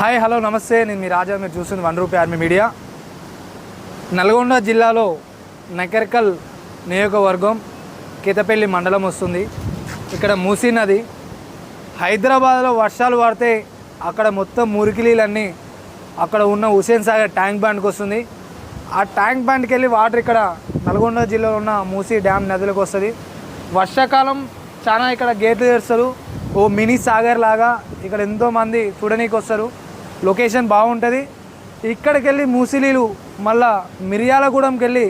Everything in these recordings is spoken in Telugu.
హాయ్ హలో నమస్తే. నేను మీ రాజా మీరు చూస్తుంది one rupee army media. Nalgonda జిల్లాలో నకర్కల్ నియోజకవర్గం కితపల్లి మండలం వస్తుంది. ఇక్కడ మూసీ నది హైదరాబాద్లో వర్షాలు పడితే అక్కడ మొత్తం మురికిలీలన్నీ అక్కడ ఉన్న హుసేన్ సాగర్ ట్యాంక్ బండ్కి వస్తుంది. ఆ ట్యాంక్ బండ్కి వెళ్ళి వాటర్ ఇక్కడ నల్గొండ జిల్లాలో ఉన్న మూసీ డ్యామ్ నదులకు వస్తుంది. వర్షాకాలం చాలా ఇక్కడ గేట్లు తెరుస్తారు. ఓ మినీ సాగర్ లాగా ఇక్కడ ఎంతోమంది చూడనీకి వస్తారు. లొకేషన్ బాగుంటుంది. ఇక్కడికి వెళ్ళి మూసిలీలు మళ్ళా మిర్యాలగూడెంకి వెళ్ళి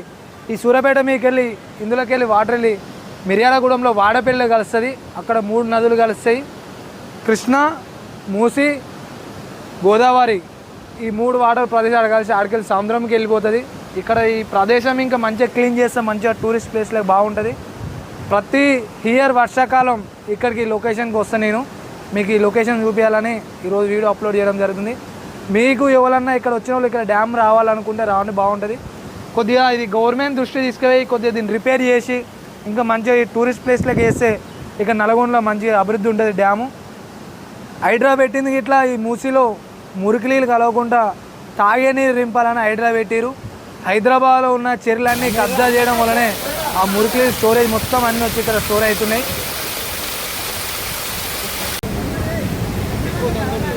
ఈ సూర్యాపేట మీదకి వెళ్ళి ఇందులోకి వెళ్ళి వాటర్ వెళ్ళి మిర్యాలగూడెంలో వాడపల్లి కలుస్తుంది. అక్కడ మూడు నదులు కలుస్తాయి. కృష్ణ మూసి గోదావరి ఈ మూడు వాటర్ ప్రదేశాలు కలిసి ఆడికెళ్ళి సముద్రంకి వెళ్ళిపోతుంది ఇక్కడ ఈ ప్రదేశం ఇంకా మంచిగా క్లీన్ చేస్తే మంచిగా టూరిస్ట్ ప్లేస్లో బాగుంటుంది. ప్రతి ఇయర్ వర్షాకాలం ఇక్కడికి లొకేషన్కి వస్తాను నేను. మీకు ఈ లొకేషన్ చూపించాలని ఈరోజు వీడియో అప్లోడ్ చేయడం జరుగుతుంది. మీకు ఎవరన్నా ఇక్కడ వచ్చిన వాళ్ళు ఇక్కడ డ్యామ్ రావాలనుకుంటే రావడం బాగుంటుంది. కొద్దిగా ఇది గవర్నమెంట్ దృష్టి తీసుకుపోయి కొద్దిగా దీన్ని రిపేర్ చేసి ఇంకా మంచిగా టూరిస్ట్ ప్లేస్లోకి వేస్తే ఇక నల్గొండలో మంచిగా అభివృద్ధి ఉంటుంది డ్యాము హైడ్రా పెట్టింది ఇట్లా ఈ మూసిలో మురికి నీళ్ళు కలవకుండా తాగే నీరు రింపాలని హైడ్రా పెట్టిరు. హైదరాబాద్లో ఉన్న చెర్లన్నీ కబ్జా చేయడం వల్లనే ఆ మురికి స్టోరేజ్ మొత్తం అన్నీ వచ్చి ఇక్కడ స్టోర్ అవుతున్నాయి. Thank you.